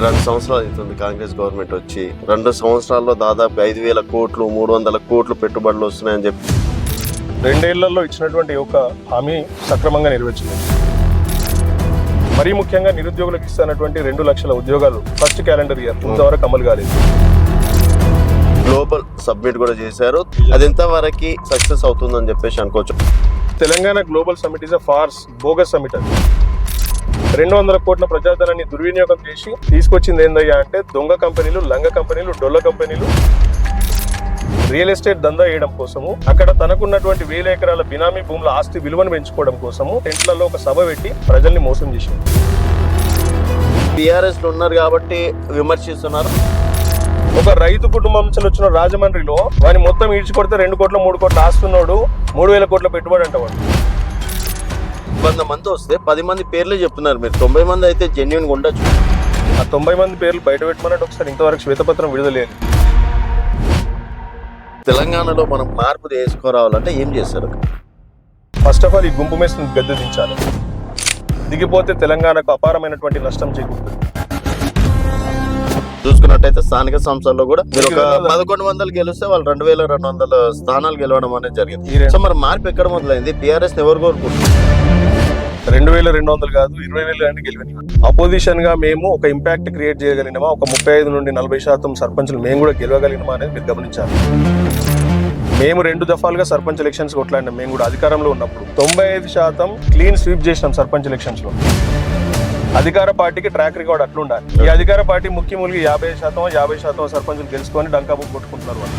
రెండు సంవత్సరాలు అవుతుంది కాంగ్రెస్ గవర్నమెంట్ వచ్చి. రెండు సంవత్సరాల్లో దాదాపు ఐదు వేల కోట్లు మూడు వందల కోట్లు పెట్టుబడులు వస్తున్నాయని చెప్పి. రెండేళ్ళలో ఇచ్చినటువంటి ఒక హామీ సక్రమంగా నెరవేర్చింది. మరీ ముఖ్యంగా నిరుద్యోగులకు ఇస్తున్నటువంటి రెండు లక్షల ఉద్యోగాలు ఫస్ట్ క్యాలెండర్ ఇయర్ ఇంతవరకు అమలు కాలేదు. గ్లోబల్ సబ్మిట్ కూడా చేశారు. అది ఎంతవరకు సక్సెస్ అవుతుందని చెప్పేసి అనుకోవచ్చు. Telangana global summit is a farce bogus summit అది. రెండు వందల కోట్ల ప్రజాధనాన్ని దుర్వినియోగం చేసి తీసుకొచ్చింది ఏందయ్యా అంటే దొంగ కంపెనీలు లంగ కంపెనీలు డొల్ల కంపెనీలు రియల్ ఎస్టేట్ దందా వేయడం కోసము అక్కడ తనకున్నటువంటి వేల ఎకరాల బినామీ భూముల ఆస్తి విలువను పెంచుకోవడం కోసము టెంట్లలో ఒక సభ పెట్టి ప్రజల్ని మోసం చేసింది. టిఆర్ఎస్లో ఉన్నారు కాబట్టి విమర్శిస్తున్నారు. ఒక రైతు కుటుంబం నుంచి వచ్చిన రాజమండ్రిలో వాని మొత్తం ఈడ్చి కొడితే రెండు కోట్ల మూడు కోట్ల ఆస్తున్నాడు మూడు వేల కోట్ల పెట్టుబడి అంటవాడు వంద మంది వస్తే పది మంది పేర్లే చెప్తున్నారు మీరు. తొంభై మంది అయితే జెన్యున్గా ఉండొచ్చు. ఆ తొంభై మంది పేర్లు బయట పెట్టమన్నట్టు ఒకసారి ఇంతవరకు శ్వేతపత్రం విడుదలేదు తెలంగాణలో మనం మార్పు తీసుకురావాలంటే ఏం చేస్తారు? ఫస్ట్ ఆఫ్ ఆల్ ఈ గుంపు మేస్ని గద్దె దించాలి. దిగిపోతే తెలంగాణకు అపారమైనటువంటి నష్టం చేకూరుతుంది. చూసుకున్నట్టయితే స్థానిక సంస్థల్లో కూడా మీరు ఒక పదకొండు వందలు గెలిస్తే వాళ్ళు రెండు వేల రెండు వందల స్థానాలు గెలవడం అనేది జరిగింది. సో మరి మార్పు ఎక్కడ మొదలైంది? బీఆర్ఎస్ ఎవరు కోరుకుంటున్నారు? రెండు వేల రెండు వందలు కాదు ఇరవై వేలు అంటే గెలివని అపోజిషన్గా మేము ఒక ఇంపాక్ట్ క్రియేట్ చేయగలిగినామా? ఒక ముప్పై ఐదు నుండి నలభై శాతం సర్పంచులు మేము కూడా గెలవగలిగినామా అనేది మీరు గమనించాలి. మేము రెండు దఫాలుగా సర్పంచ్ ఎలక్షన్స్ కొట్లాడినాం. మేము కూడా అధికారంలో ఉన్నప్పుడు తొంభై ఐదు శాతం క్లీన్ స్వీప్ చేసినాం సర్పంచ్ ఎలక్షన్స్లో. అధికార పార్టీకి ట్రాక్ రికార్డ్ అట్లుండాలి. ఈ అధికార పార్టీ ముఖ్యములుగా యాభై శాతం యాభై శాతం సర్పంచులు గెలుచుకొని డంకా కొట్టుకుంటున్నారు వాళ్ళు.